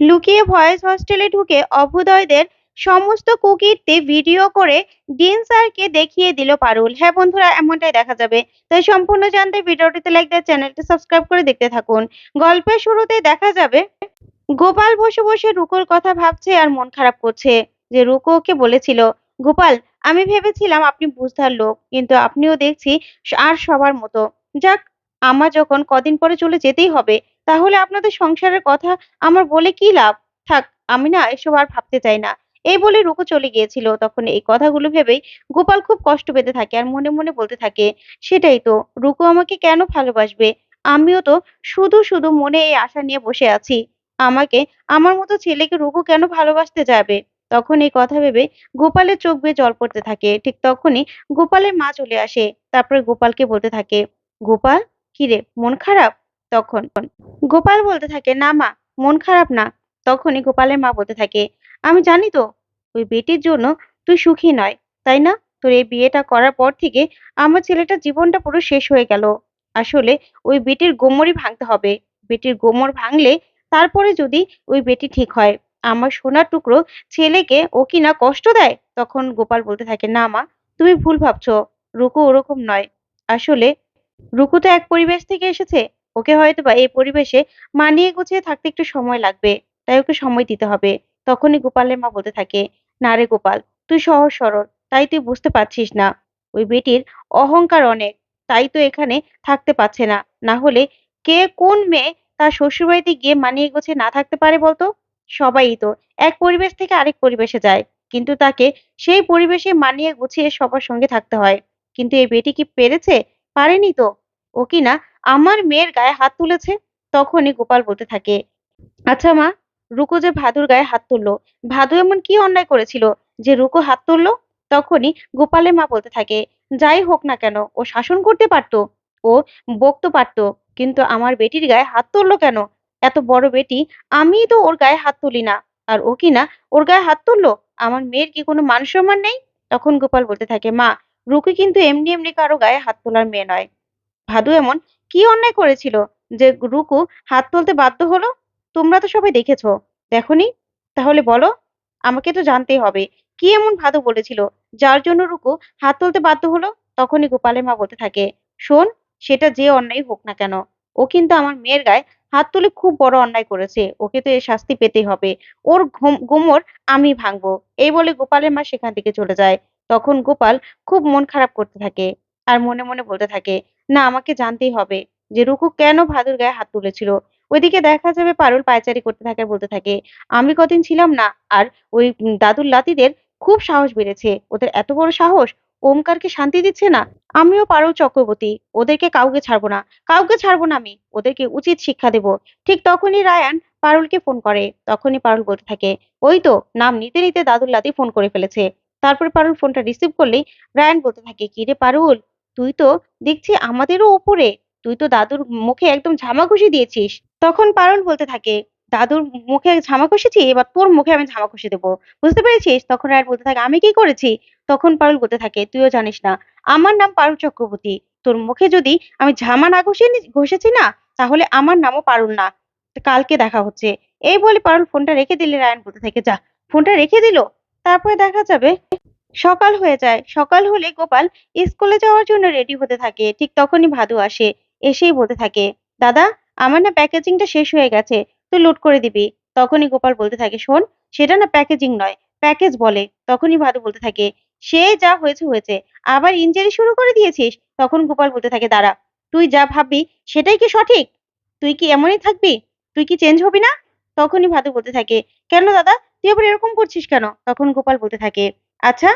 লুকিয়ে ভয়েস হস্টেলে ঢুকে অভ্যুদয়দের সমস্ত কুকীর্তি ভিডিও করে ডিন স্যারকে দেখিয়ে দিল পারুল। হ্যাঁ বন্ধুরা, এমনটাই দেখা যাবে। তাই সম্পূর্ণ জানতে ভিডিওটিতে লাইক দেয় চ্যানেলটি সাবস্ক্রাইব করে দেখতে থাকুন। গল্পের শুরুতে দেখা যাবে, গোপাল বসে বসে রুকোর কথা ভাবছে আর মন খারাপ করছে। যে রুকো ওকে বলেছিল, গোপাল, আমি ভেবেছিলাম আপনি বুঝদার লোক, কিন্তু আপনিও দেখছি আর সবার মতো। যাক আমার যখন কদিন পরে চলে যেতেই হবে, তাহলে আপনাদের সংসারের কথা আমার বলে কি লাভ? থাক, আমি না এসব আর ভাবতে চাই না। এই বলে রুকো চলে গিয়েছিল। তখন এই কথাগুলো ভেবেই গোপাল খুব কষ্ট পেতে থাকে আর মনে মনে বলতে থাকে, সেটাই তো, রুকো আমাকে কেন ভালোবাসবে? আমিও তো শুধু শুধু মনে এই আশা নিয়ে বসে আছি। আমাকে, আমার মতো ছেলেকে রুকু কেন ভালোবাসতে যাবে? তখন এই কথা ভেবে গোপালের চোখ বেয়ে জল পড়তে থাকে। ঠিক তখনই গোপালের মা চলে আসে। তারপরে গোপালকে বলতে থাকে, গোপাল কিরে, মন খারাপ? তখন। গোপাল বলতে থাকে, না মা, মন খারাপ না। তখনই গোপালের মা বলতে থাকে, আমি জানি তো, ওই বেটির জন্য তুই সুখী নয়, তাই না? তোর এই বিয়েটা করার পর থেকে আমার ছেলেটার জীবনটা পুরো শেষ হয়ে গেল। আসলে ওই বেটির গোমরই ভাঙতে হবে। বেটির গোমর ভাঙলে তারপরে যদি ওই বেটি ঠিক হয়, আমার সোনার টুকরো ছেলেকে ও কি না কষ্ট দেয়? তখন গোপাল বলতে থাকে, না মা, তুমি ভুল ভাবছ, রুকু ওরকম নয়। আসলে রুকু তো এক পরিবেশ থেকে এসেছে। ওকে হয়তো বা এই পরিবেশে মানিয়ে গুছিয়ে থাকতে একটু সময় লাগবে, তাই ওকে সময় দিতে হবে। তখনই গোপালের মা বলতে থাকে, না রে গোপাল, তুই সহজ সরল, তাই তুই বুঝতে পারছিস না। ওই বেটির অহংকার অনেক, তাই তো এখানে থাকতে পারছে না। না হলে কে কোন মেয়ে তার শ্বশুরবাড়িতে গিয়ে মানিয়ে গুছিয়ে না থাকতে পারে বলতো? সবাই তো এক পরিবেশ থেকে আরেক পরিবেশে যায়। কিন্তু তাকে সেই পরিবেশে মানিয়ে গুছিয়ে সবার সঙ্গে থাকতে হয়। কিন্তু এই বেটি কি পেরেছে? পারেনি তো? ও কি না আমার মেয়ের গায়ে হাত তুলেছে? তখনই গোপাল বলতে থাকে আচ্ছা মা, রুকো যে ভাদুর গায়ে হাত তুললো, ভাদু এমন কি অন্যায় করেছিল যে রুকো হাত তুললো? তখনই গোপালের মা বলতে থাকে, যাই হোক না কেন, ও শাসন করতে পারতো, ও বকতে পারতো, কিন্তু আমার বেটির গায়ে হাত তুললো কেন? এত বড় বেটি আমি তো ওর গায়ে হাত তুলি না, আর ও কি না, ওর গায়ে হাত তুললো? আমার মেয়ের কি কোনো মান সম্মান নেই? তখন গোপাল বলতে থাকে, মা রুকি কিন্তু এমনি এমনি কারও গায়ে হাত তোলার মেয়ে নয়। ভাদু এমন, কি অন্যায় করেছিল যে রুকু হাত তুলতে বাধ্য হলো? তোমরা তো সবাই দেখেছ। দেখনি? তাহলে বলো, আমাকে তো জানতেই হবে। কি এমন ভাদু বলেছিল যার জন্য রুকু হাত তুলতে বাধ্য হলো? তখনই গোপালের মা বলতে থাকে, শোন, সেটা যে অন্যায় হোক না কেন, ও কিন্তু আমার মেয়ের গায়ে হাত তুলে খুব বড় অন্যায় করেছে। ওকে তো এর শাস্তি পেতেই হবে। ওর গোমর আমি ভাঙবো। এই বলে গোপালের মা সেখান থেকে চলে যায়। তখন গোপাল খুব মন খারাপ করতে থাকে আর মনে মনে বলতে থাকে, না, আমাকে জানতেই হবে যে রুকু কেন ভাদুর গায়ে হাত তুলেছিল। ওইদিকে দেখা যাবে পারুল পায়চারি করতে থাকে বলতে থাকে, আমি কদিন ছিলাম না আর ওই দাদুর লাতিদের খুব সাহস বেড়েছে। ওদের এত বড় সাহস? ওমকারকে শান্তি দিচ্ছে না? আমিও পারুল চক্রবর্তী, ওদেরকে কাউকে ছাড়বো না। কাউকে ছাড়বো না আমি, ওদেরকে উচিত শিক্ষা দেব। ঠিক তখনই রায়ান পারুলকে ফোন করে। তখনই পারুল বলতে থাকে, ওই তো, নাম নিতে নিতে দাদুর লাতি ফোন করে ফেলেছে। তারপরে পারুল ফোনটা রিসিভ করলেই রায়ান বলতে থাকে কি রে পারুল, তুই তো দেখছি আমাদেরও ওপরে, তুই তো দাদুর মুখে একদম ঝামা ঘুষি দিয়েছিস। তখন পারুল বলতে থাকে, দাদুর মুখে ঝামা ঘষেছি, এবার তোর মুখে আমি ঝামা ঘষে দেবো। বুঝতে পেরেছিস? তখন রায়ান বলতে থাকে, আমি কি করেছি? তখন পারুল বলতে থাকে, তুইও জানিস না, আমার নাম পারুল চক্রবর্তী, তোর মুখে যদি আমি ঝামা না ঘষে ঘষেছি না, তাহলে আমার নামও পারুল না কালকে দেখা হচ্ছে। এই বলে পারুল ফোনটা রেখে দিলে রায়ান বলতে থাকে, যা, ফোনটা রেখে দিল, তারপরে দেখা যাবে সকাল হয়ে যায়। সকাল হলে গোপাল স্কুলে যাওয়ার জন্য রেডি হতে থাকে। ঠিক তখনই ভাদু আসে, এসেই বলতে থাকে, দাদা, আমার না প্যাকেজিংটা শেষ হয়ে গেছে, তুই লোড করে দিবি। তখনই গোপাল বলতে থাকে, শোন, সেটা না প্যাকেজিং নয় প্যাকেজ বলে। তখনই ভাদু বলতে থাকে, সে যা হয়েছে হয়েছে, আবার ইঞ্জারি শুরু করে দিয়েছিস? তখন গোপাল বলতে থাকে, দাঁড়া, তুই যা ভাববি, সেটাই কি সঠিক? তুই কি এমনই থাকবি? তুই কি চেঞ্জ হবি না? তখনই ভাদু বলতে থাকে, কেন দাদা, তুই আবার এরকম করছিস কেন? তখন গোপাল বলতে থাকে আচ্ছা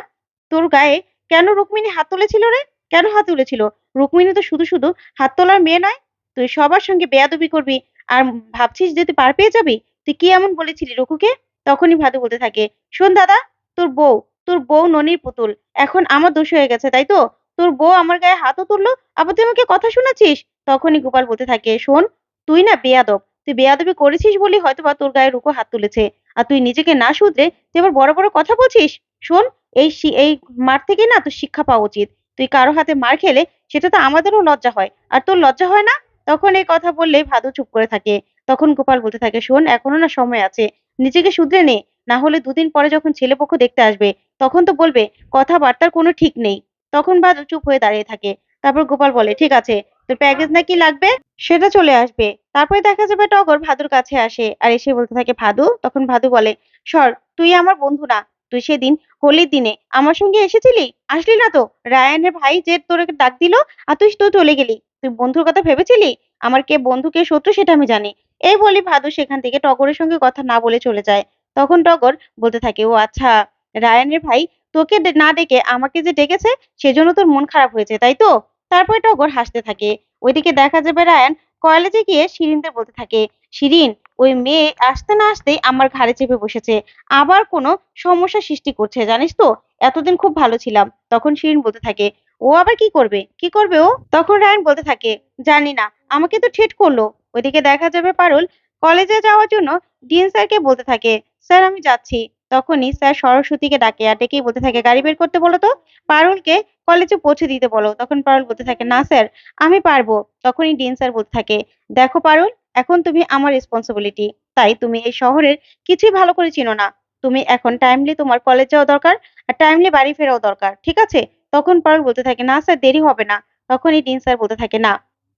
তোর গায়ে কেন রুক্মিণী হাত তুলেছিল রে? কেন হাত তুলেছিল? রুক্মিণী তো শুধু শুধু হাত তোলার মেয়ে নয়। তুই সবার সঙ্গে বেয়াদবি করবি আর ভাবছিস যে তুই পার পেয়ে যাবি? তুই কি এমন বলেছিলি রঘুকে? তখনই ভাদু বলতে থাকে, শোন দাদা, তোর বউ তোর বউ ননির পুতুল। এখন আমার দোষ হয়ে গেছে, তাই তো? তোর বউ আমার গায়ে হাতও তুললো, আবার তুই আমাকে কথা শোনাচ্ছিস তখনই গোপাল বলতে থাকে, শোন, তুই না বেয়াদব। তুই বেয়াদবি করেছিস বলি হয়তো বা তোর গায়ে রুকো হাত তুলেছে। আর তুই নিজেকে না শুধরে তুই আবার বড় বড় কথা বলছিস? শোন, এই এই মার থেকে না তোর শিক্ষা পাওয়া উচিত। তুই কারও হাতে মার খেলে সেটা তো আমাদেরও লজ্জা হয়। আর তোর লজ্জা হয় না? তখন এই কথা বললে ভাদু চুপ করে থাকে। তখন গোপাল বলতে থাকে, শোন, এখনও না সময় আছে। নিজেকে শুধরে নে। না হলে দুদিন পরে যখন ছেলেপক্ষ দেখতে আসবে, তখন তো বলবে, কথাবার্তার কোনো ঠিক নেই। তখন ভাদু চুপ হয়ে দাঁড়িয়ে থাকে। তারপর গোপাল বলে, ঠিক আছে তোর প্যাকেজ না কি লাগবে? সেটা চলে আসবে। তারপরে দেখা যাবে টগর ভাদুর কাছে আসে। আর এসে বলতে থাকে, ভাদু? তখন ভাদু বলে, সর, তুই আমার বন্ধু না। তুই সেদিন হোলির দিনে আমার সঙ্গে এসেছিলি? আসলি না তো? রায়ানের ভাই যে তোকে ডাক দিল আর তুই তো চলে গেলি। তুই বন্ধুর কথা ভেবেছিলি? আমার কে বন্ধু, কে শত্রু সেটা আমি জানি। এই বলি ভাদু সেখান থেকে টগরের সঙ্গে কথা না বলে চলে যায়। তখন টগর বলতে থাকে, ও আচ্ছা রায়ানের ভাই তোকে না ডেকে আমাকে যে ডেকেছে, সেজন্য তোর মন খারাপ হয়েছে, তাই তো? তারপরে টগর হাসতে থাকে। ওইদিকে দেখা যাবে রায়ান কলেজে গিয়ে শিরিনদের বলতে থাকে, শিরিন, ওই মেয়ে আসতে না আসতেই আমার ঘাড়ে চেপে বসেছে। আবার কোনো সমস্যা সৃষ্টি করছে, জানিস তো? এতদিন খুব ভালো ছিলাম। তখন শিরিন বলতে থাকে, ও আবার কি করবে? কি করবে ও? তখন রায়ান বলতে থাকে, জানি না, আমাকে তো ঠেট করল। ওইদিকে দেখা যাবে পারুল কলেজে যাওয়ার জন্য ডিন স্যারকে বলতে থাকে, স্যার, আমি যাচ্ছি। তখনই স্যার সরস্বতীকে ডাকে আর ডেকেই বলতে থাকে, গাড়ি বের করতে বলো তো? পারুলকে কলেজে পৌঁছে দিতে বলো। তখন পারুল বলতে থাকে, না স্যার, আমি পারব। তখনই ডিন স্যার বলতে থাকে, দেখো পারুল, এখন তুমি আমার রেসপন্সিবিলিটি তাই তুমি এই শহরের কিছুই ভালো করে চিনো না। তুমি এখন টাইমলি তোমার কলেজ যাওয়া দরকার আর টাইমলি বাড়ি ফেরাও দরকার, ঠিক আছে? তখন পারুল বলতে থাকে, না স্যার, দেরি হবে না। তখনই ডিন স্যার বলতে থাকে, না,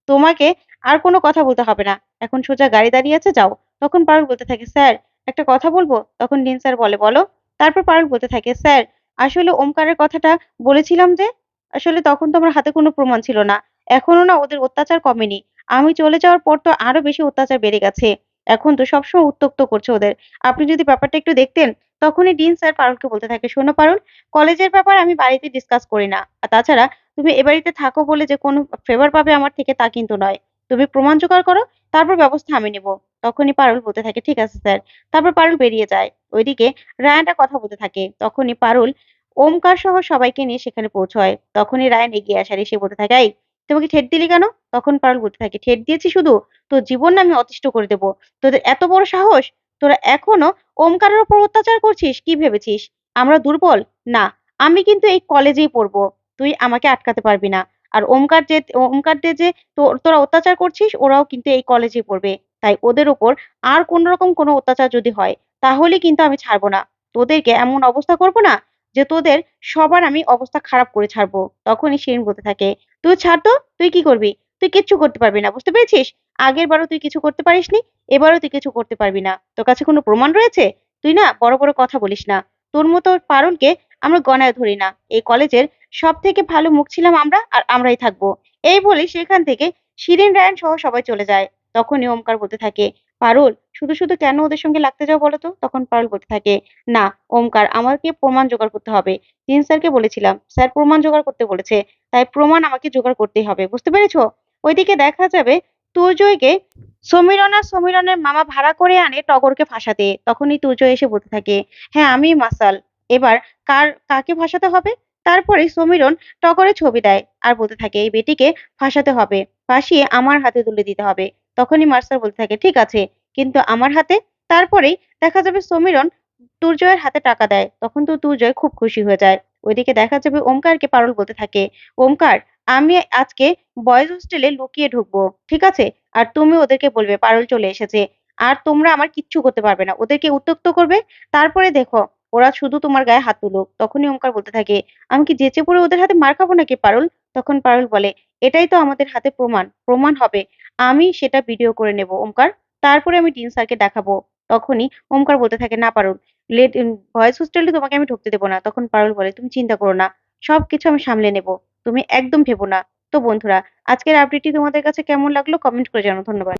তোমাকে আর কোনো কথা বলতে হবে না। এখন সোজা গাড়ি দাঁড়িয়ে আছে, যাও। তখন পারুল বলতে থাকে, স্যার একটা কথা বলব? তখন ডিন স্যার বলে, বলো। তারপর পারুল বলতে থাকে, স্যার, আসলে ওমকারের কথাটা বলেছিলাম যে, আসলে তখন তো আমার হাতে কোনো প্রমাণ ছিল না। এখনও না ওদের অত্যাচার কমেনি। আমি চলে যাওয়ার পর তো আরও বেশি অত্যাচার বেড়ে গেছে। এখন তো সবসময় উত্তক্ত করছে ওদের। আপনি যদি ব্যাপারটা একটু দেখতেন, তখনই ডিন স্যার পারুলকে বলতে থাকে, শোনো পারুল, কলেজের ব্যাপার আমি বাড়িতে ডিসকাস করি না। আর তাছাড়া তুমি এ বাড়িতে থাকো বলে যে কোনো ফেভার পাবে আমার থেকে তা কিন্তু নয়। তুমি প্রমাণ জোগাড় করো, তারপর ব্যবস্থা আমি নেব। তখনই পারুল বলতে থাকে, ঠিক আছে স্যার। তারপর পারুল বেরিয়ে যায়। ওইদিকে রায়ানটা কথা বলতে থাকে। তখনই পারুল ওমকার সহ সবাইকে নিয়ে সেখানে পৌঁছয়। তখনই রায়ান এগিয়ে আসার এসে বলতে থাকে, এই, তোমাকে ঠেট দিলি কেন? তখন পারুল বলতে থাকে, ঠেট দিয়েছি শুধু তোর জীবন আমি অতিষ্ঠ করে দেবো। তোদের এত বড় সাহস? তোরা এখনও ওমকারের ওপর অত্যাচার করছিস? কি ভেবেছিস? আমরা দুর্বল? না, আমি কিন্তু এই কলেজেই পড়ব। তুই আমাকে আটকাতে পারবি না। আর ওমকার যে ওমকারদের যে তো- তোরা অত্যাচার করছিস, ওরাও কিন্তু এই কলেজে পড়বে। তাই ওদের উপর আর কোন রকম কোনো অত্যাচার যদি হয়, তাহলে কিন্তু আমি ছাড়বো না। তোদেরকে এমন অবস্থা করব না যে তোদের সবার আমি অবস্থা খারাপ করে ছাড়বো। তখনই শিরিন বলতে থাকে, তুই ছাড় তো, তুই কি করবি? তুই কিচ্ছু করতে পারবি না, বুঝতে পেরেছিস? আগের বারও তুই কিছু করতে পারিসনি, এবারও তুই কিছু করতে পারবি না। তোর কাছে কোনো প্রমাণ রয়েছে? তুই না বড় বড় কথা বলিস না। তোর মতো পারুলকে আমরা গণায় ধরি না। এই কলেজের সব থেকে ভালো মুখ ছিলাম আমরা আর আমরাই থাকব। এই বলে সেখান থেকে শিরিন, রায়ন সহ সবাই চলে যায়। তখনই ওমকার বলতে থাকে, পারুল, শুধু শুধু কেন ওদের সঙ্গে লাগতে যাও বলো তো? তখন পারুল বলতে থাকে, না, ওমকার, আমাকে প্রমাণ জোগাড় করতে হবে। তিন স্যারকে বলেছিলাম, স্যার প্রমাণ জোগাড় করতে বলেছে, তাই প্রমাণ আমাকে জোগাড় করতেই হবে, বুঝতে পেরেছ? ওইদিকে দেখা যাবে তুর্জয়কে সমীরন আর সমীরনের মামা ভাড়া করে আনে টগরকে ফাঁসাতে। তখনই তুর্জয় এসে বলতে থাকে হ্যাঁ আমি মাসাল। এবার কার, কাকে ফাঁসাতে হবে? তারপরে সমীরন টগরের ছবি দেয় আর বলতে থাকে, এই বেটিকে ফাঁসাতে হবে, ফাঁসিয়ে আমার হাতে তুলে দিতে হবে। তখনই মার্শাল বলতে থাকে, ঠিক আছে, কিন্তু আমার হাতে? তারপরেই দেখা যাবে সমীরন তুর্জয়ের হাতে টাকা দেয়। তখন তো তুর্জয় খুব খুশি হয়ে যায়। ওইদিকে দেখা যাবে ওমকারকে পারুল বলতে থাকে, ওমকার, আমি আজকে বয়েজ হোস্টেলে লুকিয়ে ঢুকবো, ঠিক আছে? আর তুমি ওদেরকে বলবে, পারুল চলে এসেছে। আর তোমরা আমার কিচ্ছু করতে পারবে না। ওদেরকে উত্তক্ত করবে। তারপরে দেখো, ওরা শুধু তোমার গায়ে হাত তুলুক। তখনই ওমকার বলতে থাকে, আমি কি যেচে পড়ে ওদের হাতে মার খাব নাকি পারুল? তখন পারুল বলে, এটাই তো আমাদের হাতে প্রমাণ। প্রমাণ হবে। আমি সেটা ভিডিও করে নেব, ওমকার। তারপরে আমি টিন স্যারকে দেখাবো। তখনই ওমকার বলতে থাকে, না, পারুল, লেট ভয়েস হোস্টেলে তোমাকে আমি ঢুকতে দেবো না। তখন পারুল বলে, তুমি চিন্তা করো না সব কিছু আমি সামলে নেব। তুমি একদম ভেবো না। তো বন্ধুরা, আজকের আপডেটটি তোমাদের কাছে কেমন লাগল কমেন্ট করে জানাও ধন্যবাদ।